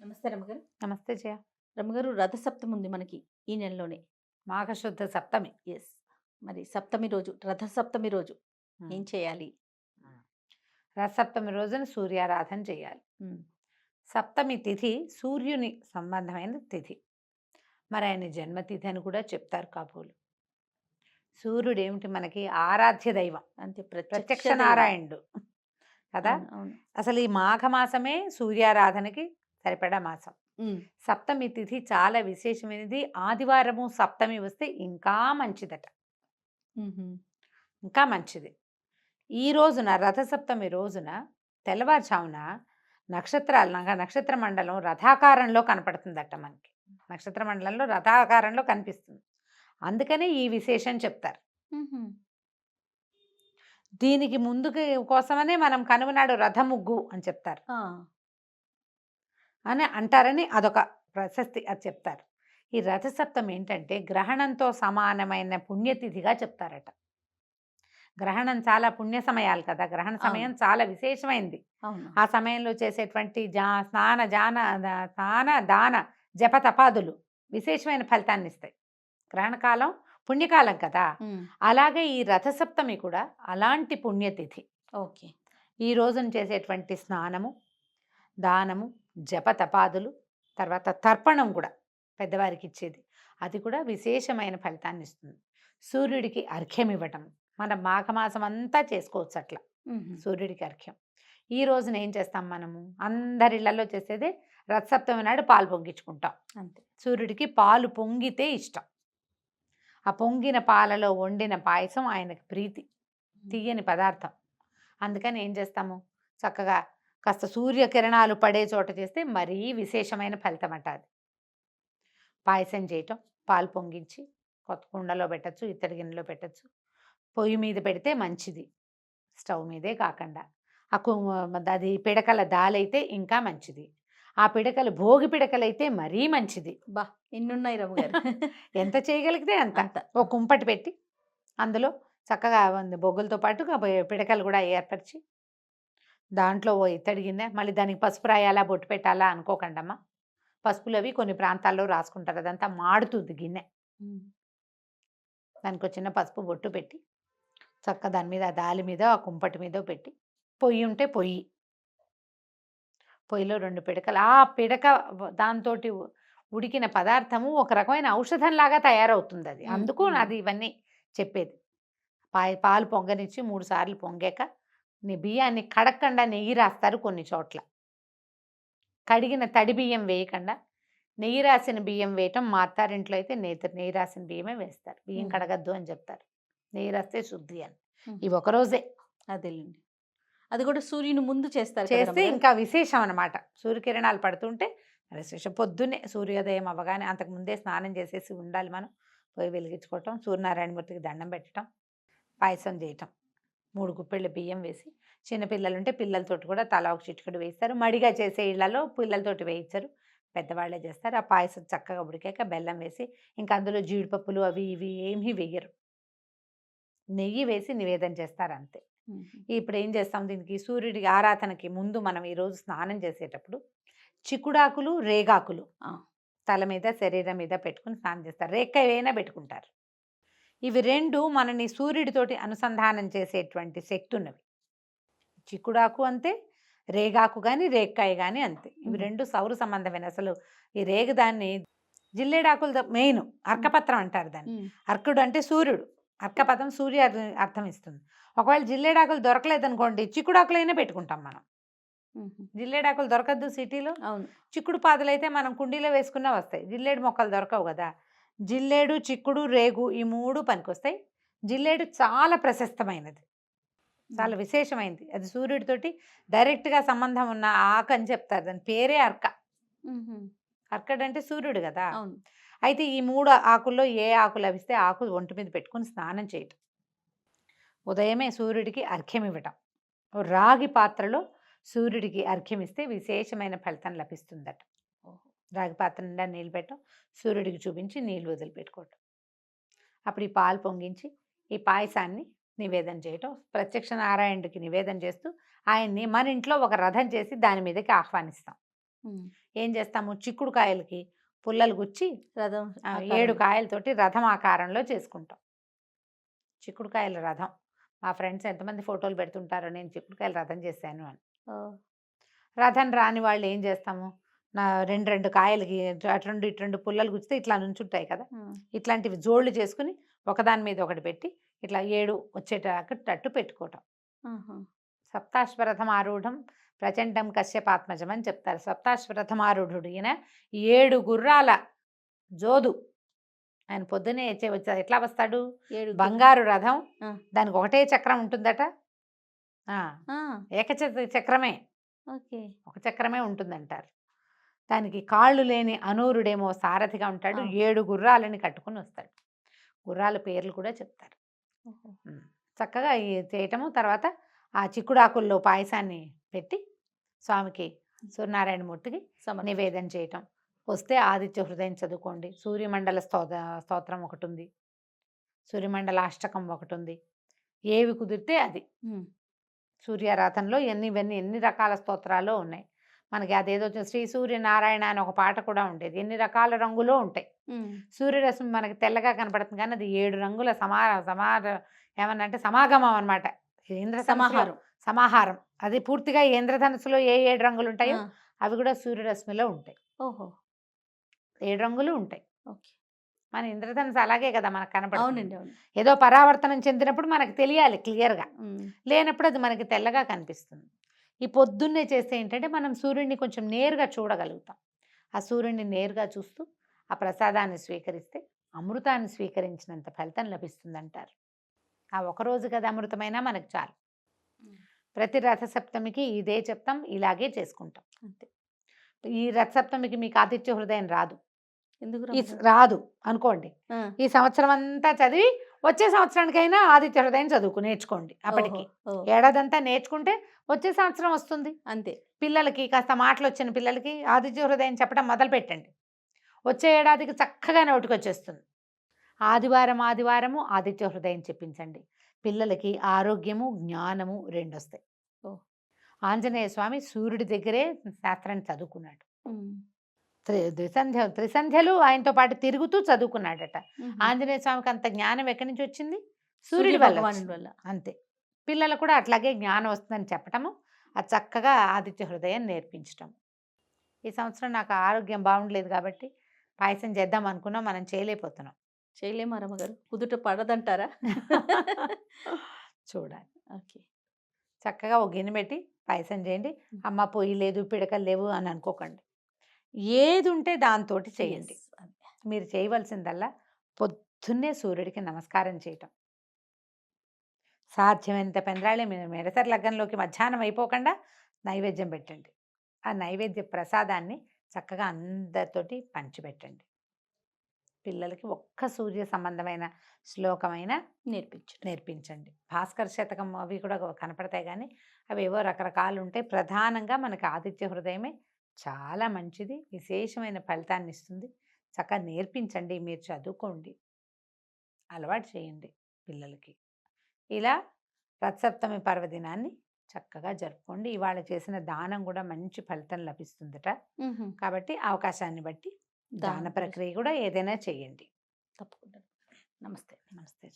నమస్తే రమ్మగారు నమస్తే జయ. రమ్మగారు రథసప్తమి ఉంది మనకి ఈ నెలలోనే. మాఘశుద్ధ సప్తమి. ఎస్. మరి సప్తమి రోజు రథసప్తమి రోజు ఏం చేయాలి? రథసప్తమి రోజున సూర్యారాధన చేయాలి. సప్తమి తిథి సూర్యుని సంబంధమైన తిథి. మరి ఆయన జన్మతిథి అని కూడా చెప్తారు కాబోలు. సూర్యుడు ఏమిటి మనకి? ఆరాధ్య దైవం. అంతే ప్రత్యక్ష. నారాయణుడు. కదా? అసలు ఈ మాఘమాసమే సూర్యారాధనకి సరిపడా మాసం. సప్తమి తిథి చాలా విశేషమైనది. ఆదివారము సప్తమి వస్తే ఇంకా మంచిదట. ఇంకా మంచిది. ఈ రోజున రథసప్తమి రోజున తెల్లవారుజామున నక్షత్రాలు నక్షత్ర మండలం రథాకారంలో కనపడుతుందట మనకి. నక్షత్ర మండలంలో రథాకారంలో కనిపిస్తుంది. అందుకనే ఈ విశేషం చెప్తారు. దీనికి ముందుకి కోసమనే మనం కనుమనాడు రథముగ్గు అని చెప్తారు. అని అంటారని అదొక ప్రశస్తి అది చెప్తారు. ఈ రథసప్తమి ఏంటంటే గ్రహణంతో సమానమైన పుణ్యతిథిగా చెప్తారట. గ్రహణం చాలా పుణ్య సమయాలు కదా గ్రహణ సమయం చాలా విశేషమైంది. ఆ సమయంలో చేసేటువంటి జా స్నాన జాన స్నాన దాన జప తపాదులు విశేషమైన ఫలితాన్ని ఇస్తాయి. గ్రహణకాలం పుణ్యకాలం కదా. అలాగే ఈ రథసప్తమి కూడా అలాంటి పుణ్యతిథి. ఓకే. ఈ రోజున చేసేటువంటి స్నానము దానము జప తపాదులు తర్వాత తర్పణం కూడా పెద్దవారికి ఇచ్చేది అది కూడా విశేషమైన ఫలితాన్ని ఇస్తుంది సూర్యుడికి అర్ఘ్యం ఇవ్వటం మన మాఘమాసం అంతా చేసుకోవచ్చు అట్లా సూర్యుడికి అర్ఘ్యం. ఈ రోజున ఏం చేస్తాం మనము? అందరి ఇళ్ళలో చేసేదే రథసప్తమి నాడు పాలు పొంగించుకుంటాం. అంతే. సూర్యుడికి పాలు పొంగితే ఇష్టం. ఆ పొంగిన పాలలో వండిన పాయసం ఆయనకు ప్రీతి తీయని పదార్థం. అందుకని ఏం చేస్తాము? చక్కగా కాస్త సూర్యకిరణాలు పడే చోట చేస్తే మరీ విశేషమైన ఫలితం అంట అది. పాయసం చేయటం పాలు పొంగించి కొత్త కుండలో పెట్టచ్చు ఇత్తడి గిన్నెలో పెట్టచ్చు. పొయ్యి మీద పెడితే మంచిది. స్టవ్ మీదే కాకుండా. ఆ కు అది పిడకల దాలైతే ఇంకా మంచిది. ఆ పిడకలు భోగి పిడకలైతే మరీ మంచిది. బా! ఎన్నున్నాయి రమ్మగారు ఎంత చేయగలిగితే అంత. అంత. ఓ కుంపటి పెట్టి అందులో చక్కగా బొగ్గులతో పాటు పిడకలు కూడా ఏర్పరిచి దాంట్లో ఓ ఇత్తడి గిన్నె మళ్ళీ దానికి పసుపు రాయాలా బొట్టు పెట్టాలా అనుకోకండమ్మా. పసుపులు అవి కొన్ని ప్రాంతాల్లో రాసుకుంటారు. అదంతా మాడుతుంది గిన్నె. దానికి ఒక చిన్న పసుపు బొట్టు పెట్టి చక్క దాని మీద ఆ దాలి మీద ఆ కుంపటి మీద పెట్టి పొయ్యి ఉంటే పొయ్యి. పొయ్యిలో రెండు పిడకలు. ఆ పిడక దాంతో ఉడికిన పదార్థము ఒక రకమైన ఔషధంలాగా తయారవుతుంది అది అందుకు. అది ఇవన్నీ చెప్పేది. పాయ పాలు పొంగనిచ్చి మూడు సార్లు పొంగాక నీ బియ్యాన్ని కడక్కుండా నెయ్యి రాస్తారు కొన్ని చోట్ల. కడిగిన తడి బియ్యం వేయకుండా నెయ్యి రాసిన బియ్యం వేయటం మా అత్తారింట్లో అయితే నెయ్యి నెయ్యి రాసిన బియ్యమే వేస్తారు. బియ్యం. కడగద్దు అని చెప్తారు. నెయ్యి రాస్తే శుద్ధి అని. ఇవి ఒక రోజే. అదేలేండి. అది కూడా సూర్యుని ముందు చేస్తారు చేస్తే? ఇంకా విశేషం అనమాట సూర్యకిరణాలు పడుతుంటే విశేషం పొద్దున్నే సూర్యోదయం అవ్వగానే అంతకు ముందే స్నానం చేసేసి ఉండాలి మనం. పోయి వెలిగించుకోవటం సూర్యనారాయణమూర్తికి దండం పెట్టడం పాయసం చేయటం. మూడు గుప్పెళ్ళ బియ్యం వేసి చిన్నపిల్లలు ఉంటే పిల్లలతోటి కూడా తల ఒక చిటికెడు వేస్తారు మడిగా చేసే ఇళ్ళలో పిల్లలతోటి వేయించరు పెద్దవాళ్ళే చేస్తారు. ఆ పాయసం చక్కగా ఉడికాక బెల్లం వేసి ఇంకా అందులో జీడిపప్పులు అవి ఇవి ఏమీ వేయరు. నెయ్యి వేసి నివేదన చేస్తారు అంతే ఇప్పుడు ఏం చేస్తాం దీనికి? సూర్యుడికి ఆరాధనకి ముందు మనం ఈరోజు స్నానం చేసేటప్పుడు చిక్కుడాకులు రేగాకులు. తల మీద శరీరం మీద పెట్టుకుని స్నానం చేస్తారు. రేక్కాయ అయినా పెట్టుకుంటారు. ఇవి రెండు మనని సూర్యుడితోటి అనుసంధానం చేసేటువంటి శక్తి ఉన్నవి చిక్కుడాకు అంతే రేగాకు కానీ రేక్కాయ కానీ అంతే. ఇవి. రెండు సౌర సంబంధమైన అసలు ఈ రేగు దాన్ని జిల్లేడాకులు మెయిన్ అర్కపత్రం అంటారు దాన్ని. అర్కుడు అంటే సూర్యుడు. అర్కపదం సూర్య అర్థ- ఇస్తుంది. ఒకవేళ జిల్లేడాకులు దొరకలేదు అనుకోండి చిక్కుడాకులైనా పెట్టుకుంటాం మనం. జిల్లేడాకులు దొరకద్దు సిటీలో. అవును. చిక్కుడు పాదులు అయితే మనం కుండీలో వేసుకున్నా వస్తాయి. జిల్లేడు మొక్కలు దొరకవు కదా. జిల్లేడు చిక్కుడు రేగు ఈ మూడు పనికొస్తాయి. జిల్లేడు చాలా ప్రశస్తమైనది. చాలా విశేషమైనది అది సూర్యుడితోటి డైరెక్ట్గా సంబంధం ఉన్న ఆకు అని చెప్తారు. దాని పేరే అర్క. అర్కడ్ అంటే సూర్యుడు కదా! అయితే ఈ మూడు ఆకుల్లో ఏ ఆకు లభిస్తే ఆకు ఒంటి మీద పెట్టుకుని స్నానం చేయటం. ఉదయమే సూర్యుడికి అర్ఘ్యం ఇవ్వటం. రాగి పాత్రలో సూర్యుడికి అర్ఘ్యం ఇస్తే విశేషమైన ఫలితం లభిస్తుందట. రాగి పాత్ర నిండా నీళ్ళు పెట్టడం సూర్యుడికి చూపించి నీళ్ళు వదిలిపెట్టుకోవటం. అప్పుడు ఈ పాలు పొంగించి ఈ పాయసాన్ని నివేదన చేయటం ప్రత్యక్ష నారాయణుడికి నివేదన చేస్తూ ఆయన్ని మన ఇంట్లో ఒక రథం చేసి దాని మీదకి ఆహ్వానిస్తాం. ఏం చేస్తాము? చిక్కుడుకాయలకి పుల్లలు గుచ్చి రథం. ఏడు కాయలతోటి రథం ఆకారంలో చేసుకుంటాం. చిక్కుడుకాయల రథం. మా ఫ్రెండ్స్ ఎంతమంది ఫోటోలు పెడుతుంటారో నేను చిక్కుడుకాయల రథం చేశాను అని. ఓ, రథం రాని వాళ్ళు ఏం చేస్తాము? నా రెండు రెండు కాయలకి అటు రెండు ఇటు రెండు పుల్లలు గుచ్చితే ఇట్లా నుంచుంటాయి కదా. ఇట్లాంటివి జోళ్ళు చేసుకుని ఒకదాని మీద ఒకటి పెట్టి ఇట్లా ఏడు వచ్చేటట్టు పెట్టుకోవటం. సప్తాశ్వరథం ఆరూఢం ప్రచండం కశ్యపాత్మజం అని చెప్తారు. సప్తాశ్వరథం ఆరూఢుడు ఈయన ఏడు గుర్రాల జోదు. ఆయన పొద్దునే వచ్చే వచ్చా ఎట్లా వస్తాడు? బంగారు రథం. దానికి ఒకటే చక్రం ఉంటుందట. ఆ, ఆ, ఏకచక్ర చక్రమే. ఓకే. ఒక చక్రమే ఉంటుందంటారు. దానికి కాళ్ళు లేని అనూరుడేమో సారథిగా ఉంటాడు. ఏడు గుర్రాలని కట్టుకుని వస్తాడు. గుర్రాల పేర్లు కూడా చెప్తారు. చక్కగా చేయటము తర్వాత ఆ చిక్కుడాకుల్లో పాయసాన్ని పెట్టి స్వామికి సూర్యనారాయణ మూర్తికి. నివేదన చేయటం. వస్తే ఆదిత్య హృదయం చదువుకోండి. సూర్యమండల స్తోత స్తోత్రం ఒకటి ఉంది సూర్యమండల అష్టకం ఒకటి ఉంది ఏవి కుదిరితే అది. సూర్యారాధనలో ఎన్ని ఇవన్నీ ఎన్ని రకాల స్తోత్రాలు ఉన్నాయి. మనకి అదేదో శ్రీ సూర్యనారాయణ అని ఒక పాట కూడా ఉండేది. ఎన్ని రకాల రంగులో ఉంటాయి. సూర్యరశ్మి మనకి తెల్లగా కనపడుతుంది కానీ అది ఏడు రంగుల సమా సమార ఏమన్నా అంటే సమాగమం అనమాట ఇంద్ర సమాహారం. సమాహారం. అది పూర్తిగా ఈ ఇంద్రధనుసులో ఏ ఏడు రంగులు ఉంటాయో అవి కూడా సూర్యరశ్మిలో ఉంటాయి. ఓహో! ఏడు రంగులు ఉంటాయి. ఓకే. మన ఇంద్రధనుసు అలాగే కదా మనకు కనపడుతుంది. ఏదో పరావర్తనం చెందినప్పుడు మనకు తెలియాలి క్లియర్గా. లేనప్పుడు అది మనకి తెల్లగా కనిపిస్తుంది. ఈ పొద్దున్నే చేస్తే ఏంటంటే మనం సూర్యుడిని కొంచెం నేరుగా చూడగలుగుతాం. ఆ సూర్యుడిని నేరుగా చూస్తూ ఆ ప్రసాదాన్ని స్వీకరిస్తే అమృతాన్ని స్వీకరించినంత ఫలితం లభిస్తుందంటారు. ఆ ఒక రోజు కదా అమృతమైనా మనకు చాలు. ప్రతి రథసప్తమికి ఇదే చెప్తాం ఇలాగే చేసుకుంటాం. అంతే. ఈ రథసప్తమికి మీకు ఆదిత్య హృదయం రాదు. ఎందుకు? రాదు అనుకోండి. ఈ సంవత్సరం అంతా చదివి వచ్చే సంవత్సరానికైనా ఆదిత్య హృదయం చదువుకు నేర్చుకోండి అప్పటికి. ఏడాదంతా నేర్చుకుంటే వచ్చే సంవత్సరం వస్తుంది. అంతే. పిల్లలకి కాస్త మాటలు వచ్చిన పిల్లలకి ఆదిత్య హృదయం చెప్పడం మొదలు పెట్టండి. వచ్చే ఏడాదికి చక్కగా నోటికి వచ్చేస్తుంది ఆదివారం ఆదివారము ఆదిత్య హృదయం చెప్పించండి. పిల్లలకి ఆరోగ్యము జ్ఞానము రెండు వస్తాయి. ఆంజనేయ స్వామి సూర్యుడి దగ్గరే శాస్త్రాన్ని చదువుకున్నాడు. ఉమ్, త్రి ద్విసంధ్య త్రిసంధ్యలు ఆయనతో పాటు తిరుగుతూ చదువుకున్నాడట. ఆంజనేయ స్వామికి అంత జ్ఞానం ఎక్కడి నుంచి వచ్చింది? సూర్య సూర్యుడి వల్ల అంతే. పిల్లలు కూడా అట్లాగే జ్ఞానం వస్తుందని చెప్పటము అది చక్కగా ఆదిత్య హృదయం నేర్పించటం ఈ సంవత్సరం నాకు ఆరోగ్యం బాగుండలేదు కాబట్టి పాయసం చేద్దాం అనుకున్నాం మనం చేయలేకపోతున్నాం. చేయలేమా రమ్మగారు కుదుట పడదంటారా? చూడాలి. ఓకే. చక్కగా ఒక గిన్నె పెట్టి పాయసం చేయండి. అమ్మ పొయ్యి లేదు పిడకలు లేవు అని అనుకోకండి. ఏది ఉంటే దాంతో చేయండి. మీరు చేయవలసిందల్లా పొద్దున్నే సూర్యుడికి నమస్కారం చేయటం. సాధ్యమైనంత పెందరాళి మీరు మెడసరి లగ్గంలోకి మధ్యాహ్నం అయిపోకుండా నైవేద్యం పెట్టండి. ఆ నైవేద్య ప్రసాదాన్ని చక్కగా అందరితోటి పంచిపెట్టండి. పిల్లలకి ఒక్క సూర్య సంబంధమైన శ్లోకమైన నేర్పించు నేర్పించండి. భాస్కర్ శతకం అవి కూడా కనపడతాయి కానీ అవి ఏవో రకరకాలు ఉంటాయి ప్రధానంగా మనకి ఆదిత్య హృదయమే చాలా మంచిది. విశేషమైన ఫలితాన్ని ఇస్తుంది చక్కగా నేర్పించండి. మీరు చదువుకోండి. అలవాటు చేయండి పిల్లలకి. ఇలా రథసప్తమి పర్వదినాన్ని చక్కగా జరుపుకోండి. ఇవాళ చేసిన దానం కూడా మంచి ఫలితం లభిస్తుందట. కాబట్టి అవకాశాన్ని బట్టి దాన దాన ప్రక్రియ కూడా ఏదైనా చేయండి. తప్పకుండా. నమస్తే. నమస్తే